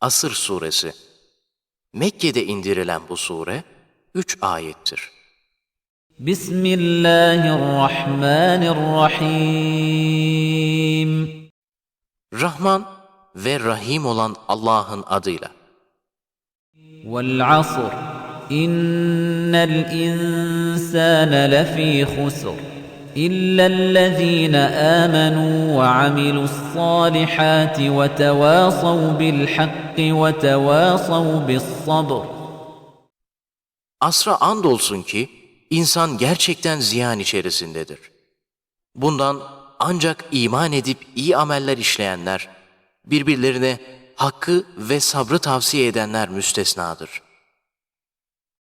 Asır suresi Mekke'de indirilen bu sure 3 ayettir. Bismillahirrahmanirrahim Rahman ve Rahim olan Allah'ın adıyla. Vel asr innel insane lefî husr إلا الذين آمنوا وعملوا الصالحات وتواصوا بالحق وتواصوا بالصبر Asra andolsun ki insan gerçekten ziyan içerisindedir. Bundan ancak iman edip iyi ameller işleyenler, birbirlerine hakkı ve sabrı tavsiye edenler müstesnadır.